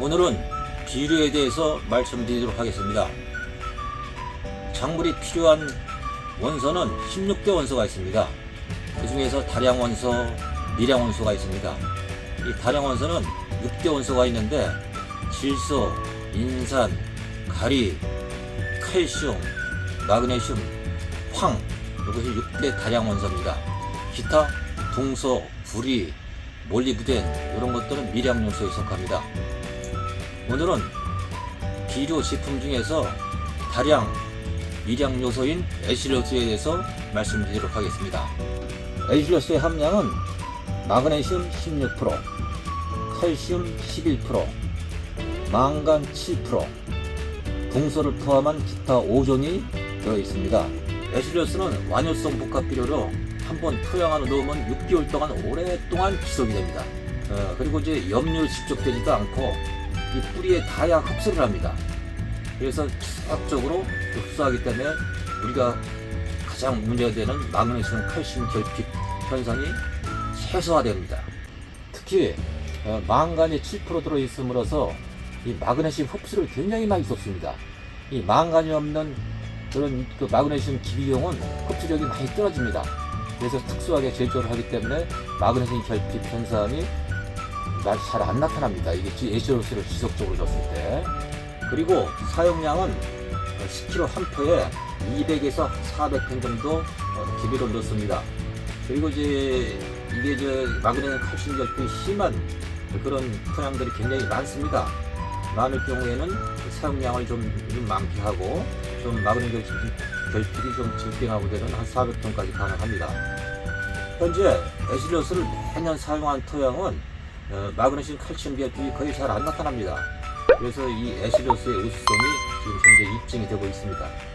오늘은 비료에 대해서 말씀드리도록 하겠습니다. 작물이 필요한 원소는 16대 원소가 있습니다. 그 중에서 다량 원소, 미량 원소가 있습니다. 이 다량 원소는 6대 원소가 있는데 질소, 인산, 가리, 칼슘, 마그네슘, 황 이것이 6대 다량 원소입니다. 기타 동소, 구리, 몰리브덴 이런 것들은 미량 요소에 속합니다. 오늘은 비료 제품 중에서 다량 미량 요소인 에실로스에 대해서 말씀드리도록 하겠습니다. 에실로스의 함량은 마그네슘 16%, 칼슘 11%, 망간 7%, 동소를 포함한 기타 5종이 들어 있습니다. 에실로스는 완효성 복합 비료로 한번 토양 안에 넣으면 6개월 동안 오랫동안 지속이 됩니다. 어, 그리고 이제 염료 집적되지도 않고 이 뿌리에 다양 흡수를 합니다. 그래서 수학적으로 흡수하기 때문에 우리가 가장 문제가 되는 마그네슘, 칼슘 결핍 현상이 최소화됩니다. 특히 어, 망간이 7% 들어있음으로써 이 마그네슘 흡수를 굉장히 많이 섭습니다. 이 망간이 없는 그런 그 마그네슘 기비용은 흡수력이 많이 떨어집니다. 그래서 특수하게 제조를 하기 때문에 마그네슘 결핍 현상이 잘 안 나타납니다. 이게 에시로스를 지속적으로 줬을 때. 그리고 사용량은 10kg 한 포에 200에서 400펜 정도 어, 기비를 넣습니다. 그리고 이제 이게 저 마그네슘 칼슘 결핍이 심한 그런 토양들이 굉장히 많습니다. 많을 경우에는 사용량을 좀, 좀 많게 하고 좀 마그네슘 결핍- 결핍이 좀 적게 나오게는 한 400톤까지 가능합니다. 현재 에실로스를 매년 사용한 토양은 어, 마그네슘 칼슘 결핍이 거의 잘 안 나타납니다. 그래서 이 에실로스의 우수성이 지금 현재 입증이 되고 있습니다.